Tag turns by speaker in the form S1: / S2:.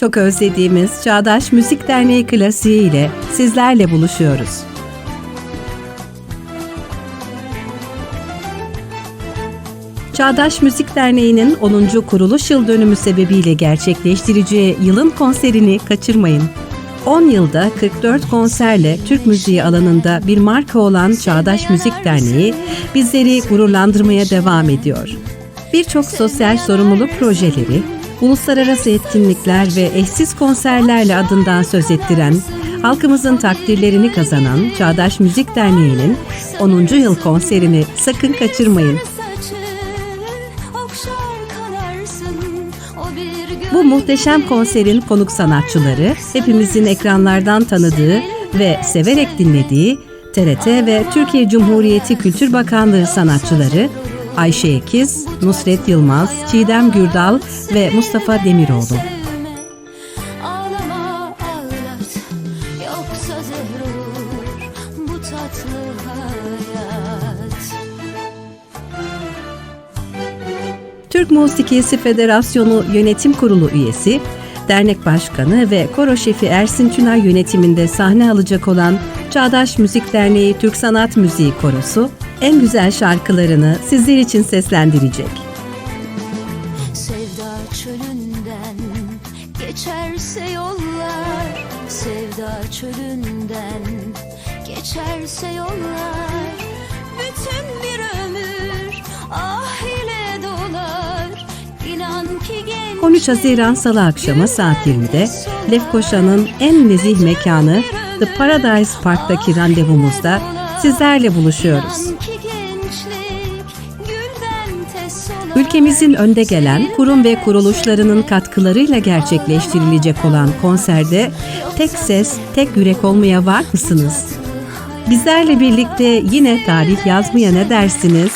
S1: Çok özlediğimiz Çağdaş Müzik Derneği klasiği ile sizlerle buluşuyoruz. Çağdaş Müzik Derneği'nin 10. kuruluş yıl dönümü sebebiyle gerçekleştireceği yılın konserini kaçırmayın. 10 yılda 44 konserle Türk müziği alanında bir marka olan Çağdaş Müzik Derneği bizleri gururlandırmaya devam ediyor. Birçok sosyal sorumluluk projeleri, uluslararası etkinlikler ve eşsiz konserlerle adından söz ettiren, halkımızın takdirlerini kazanan Çağdaş Müzik Derneği'nin 10. yıl konserini sakın kaçırmayın. Bu muhteşem konserin konuk sanatçıları hepimizin ekranlardan tanıdığı ve severek dinlediği TRT ve Türkiye Cumhuriyeti Kültür Bakanlığı sanatçıları Ayşe Ekiz, Nusret Yılmaz, Çiğdem Gürdal ve Mustafa Demiroğlu. Türk Musikisi Federasyonu Yönetim Kurulu üyesi, dernek başkanı ve koro şefi Ersin Tünay yönetiminde sahne alacak olan Çağdaş Müzik Derneği Türk Sanat Müziği Korosu, en güzel şarkılarını sizler için seslendirecek.
S2: Sevda çölünden Geçerse yollar Sevda çölünden Geçerse yollar Bütün bir ömür Ah ile dolar İnan ki genç
S1: 13 Haziran Salı akşamı saat 20'de Lefkoşa'nın en nezih mekanı The Paradise Park'taki randevumuzda sizlerle buluşuyoruz. Ülkemizin önde gelen kurum ve kuruluşlarının katkılarıyla gerçekleştirilecek olan konserde tek ses, tek yürek olmaya var mısınız? Bizlerle birlikte yine tarih yazmaya ne dersiniz?